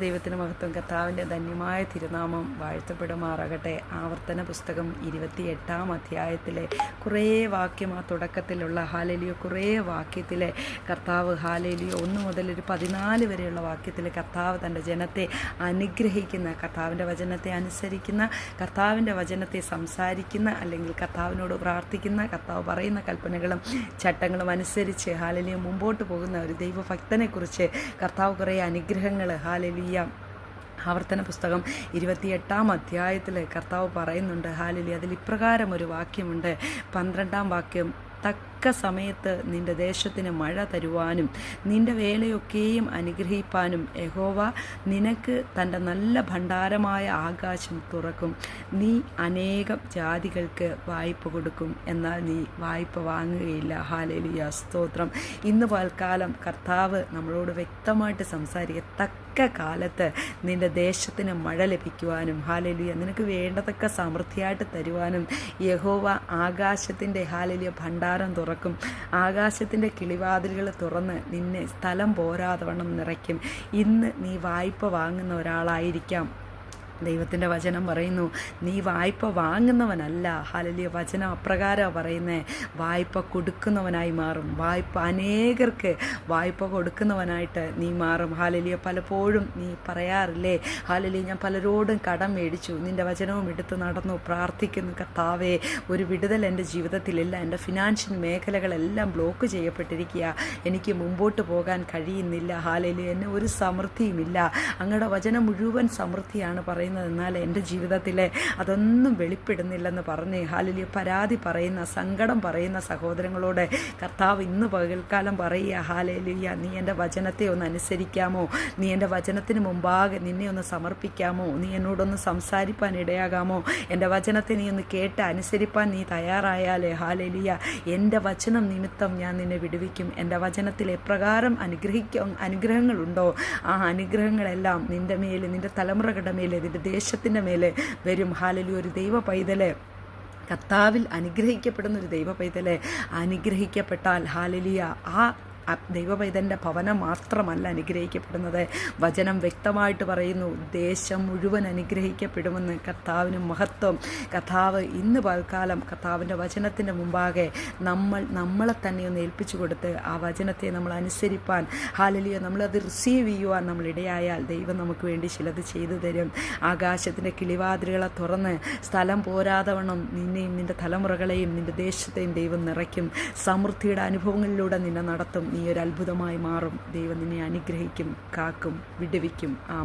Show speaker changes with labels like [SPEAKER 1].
[SPEAKER 1] ദൈവത്തിന് മഹത്വം. കർത്താവിന്റെ ധന്യമായ തിരുനാമം വാഴ്ത്തപ്പെടുമാറാകട്ടെ. ആവർത്തന പുസ്തകം ഇരുപത്തിയെട്ടാം അധ്യായത്തിലെ കുറേ വാക്യം ആ തുടക്കത്തിലുള്ള ഹാലേലിയോ കുറേ വാക്യത്തിലെ കർത്താവ് ഹാലേലിയോ. ഒന്ന് മുതൽ ഒരു പതിനാല് വരെയുള്ള വാക്യത്തിൽ കർത്താവ് തന്റെ ജനത്തെ അനുഗ്രഹിക്കുന്ന കർത്താവിന്റെ വചനത്തെ അനുസരിക്കുന്ന കർത്താവിന്റെ വചനത്തെ സംസാരിക്കുന്ന അല്ലെങ്കിൽ കർത്താവിനോട് പ്രാർത്ഥിക്കുന്ന കർത്താവ് പറയുന്ന കൽപ്പനകളും ചട്ടങ്ങളും അനുസരിച്ച് ഹാലലിയോ മുമ്പോട്ട് പോകുന്ന ഒരു ദൈവഭക്തനെക്കുറിച്ച് കർത്താവ് കുറേ അനുഗ്രഹങ്ങൾ ഹാലലിയ ആവർത്തന പുസ്തകം ഇരുപത്തിയെട്ടാം അധ്യായത്തിൽ കർത്താവ് പറയുന്നുണ്ട്. ഹാലിലി അതിൽ ഇപ്രകാരം ഒരു വാക്യമുണ്ട്. പന്ത്രണ്ടാം വാക്യം സമയത്ത് നിന്റെ ദേശത്തിന് മഴ തരുവാനും നിന്റെ വേലയൊക്കെയും അനുഗ്രഹിപ്പാനും യഹോവ നിനക്ക് തന്റെ നല്ല ഭണ്ഡാരമായ ആകാശം തുറക്കും. നീ അനേകം ജാതികൾക്ക് വായ്പ കൊടുക്കും. എന്നാൽ നീ വായ്പ വാങ്ങുകയില്ല. ഹാലേലിയ. സ്തോത്രം. ഇന്ന് പൽക്കാലം കർത്താവ് നമ്മളോട് വ്യക്തമായിട്ട് സംസാരിക്കുക. തക്ക കാലത്ത് നിന്റെ ദേശത്തിന് മഴ ലഭിക്കുവാനും ഹാലലിയ നിനക്ക് വേണ്ടതൊക്കെ സമൃദ്ധിയായിട്ട് തരുവാനും യഹോവ ആകാശത്തിന്റെ ഹാലലിയ ഭണ്ഡാരം തുറക്കും. ആകാശത്തിന്റെ കിളിവാതിലുകൾ തുറന്ന് നിന്നെ സ്ഥലം പോരാതവണ്ണം നിറയ്ക്കും. ഇന്ന് നീ വായ്പ വാങ്ങുന്ന ഒരാളായിരിക്കാം. ദൈവത്തിന്റെ വചനം പറയുന്നു നീ വായ്പ വാങ്ങുന്നവനല്ല. ഹാലലിയ വചനം അപ്രകാരം പറയുന്നേ. വായ്പ കൊടുക്കുന്നവനായി മാറും. വായ്പ അനേകർക്ക് വായ്പ കൊടുക്കുന്നവനായിട്ട് നീ മാറും. ഹാലലിയ പലപ്പോഴും നീ പറയാറില്ലേ ഹാലലിയ ഞാൻ പലരോടും കടം മേടിച്ചു. നിന്റെ വചനവും എടുത്ത് നടന്നു. പ്രാർത്ഥിക്കുന്നു കർത്താവേ ഒരു വിടുതൽ എന്റെ ജീവിതത്തിലില്ല. എന്റെ ഫിനാൻഷ്യൽ മേഖലകളെല്ലാം ബ്ലോക്ക് ചെയ്യപ്പെട്ടിരിക്കുക. എനിക്ക് മുമ്പോട്ട് പോകാൻ കഴിയുന്നില്ല. ഹാലലിയ എന്നെ ഒരു സമൃദ്ധിയുമില്ല. അങ്ങയുടെ വചനം മുഴുവൻ സമൃദ്ധിയാണ് പറയുന്നത്. പറയുന്നത് എന്നാൽ എന്റെ ജീവിതത്തിലെ അതൊന്നും വെളിപ്പെടുന്നില്ലെന്ന് പറഞ്ഞ് ഹാലിലിയ പരാതി പറയുന്ന സങ്കടം പറയുന്ന സഹോദരങ്ങളോട് കർത്താവ് ഇന്ന് പകൽക്കാലം പറയുക ഹാലലിയ നീ എന്റെ വചനത്തെ ഒന്ന് അനുസരിക്കാമോ? നീ എന്റെ വചനത്തിന് മുമ്പാകെ നിന്നെ ഒന്ന് സമർപ്പിക്കാമോ? നീ എന്നോടൊന്ന് സംസാരിപ്പാൻ ഇടയാകാമോ? എന്റെ വചനത്തെ നീ ഒന്ന് കേട്ട് അനുസരിപ്പാൻ നീ തയ്യാറായാലേ? ഹാലലിയ എന്റെ വചനം നിമിത്തം ഞാൻ നിന്നെ വിടുവിക്കും. എന്റെ വചനത്തിൽ എപ്രകാരം അനുഗ്രഹിക്ക അനുഗ്രഹങ്ങളുണ്ടോ? ആ അനുഗ്രഹങ്ങളെല്ലാം നിന്റെ മേൽ നിന്റെ തലമുറകളുടെ മേലെ നിന്റെ ദേശത്തിന്റെ മേലെ വരും. ഹാലലി ഒരു ദൈവ പൈതലെ. കർത്താവിൽ അനുഗ്രഹിക്കപ്പെടുന്ന ഒരു ദൈവ പൈതലെ അനുഗ്രഹിക്കപ്പെട്ടാൽ ഹാലലിയ ആ ദൈവപൈതന്റെ ഭവനം മാത്രമല്ല അനുഗ്രഹിക്കപ്പെടുന്നത്. വചനം വ്യക്തമായിട്ട് പറയുന്നു ദേശം മുഴുവൻ അനുഗ്രഹിക്കപ്പെടുമെന്ന് കർത്താവിന് മഹത്വം. കഥാവ് ഇന്ന് പൽക്കാലം കർത്താവിന്റെ വചനത്തിന്റെ മുമ്പാകെ നമ്മൾ നമ്മളെ തന്നെ ഒന്ന് ഏൽപ്പിച്ചു കൊടുത്ത് ആ വചനത്തെ നമ്മൾ അനുസരിപ്പാൻ ഹാലലിയോ നമ്മളത് റിസീവ് ചെയ്യുവാൻ നമ്മളിടയായാൽ ദൈവം നമുക്ക് വേണ്ടി ചിലത് ചെയ്തു തരും. ആകാശത്തിന്റെ കിളിവാതിലുകളെ തുറന്ന് സ്ഥലം പോരാതവണ്ണം നിന്നെയും നിന്റെ തലമുറകളെയും നിന്റെ ദേശത്തെയും ദൈവം നിറയ്ക്കും. സമൃദ്ധിയുടെ അനുഭവങ്ങളിലൂടെ നിന്നെ നടത്തും. നീ ഒരു അത്ഭുതമായി മാറും. ദൈവം നിന്നെ അനുഗ്രഹിക്കും കാക്കും വിടുവിക്കും. ആ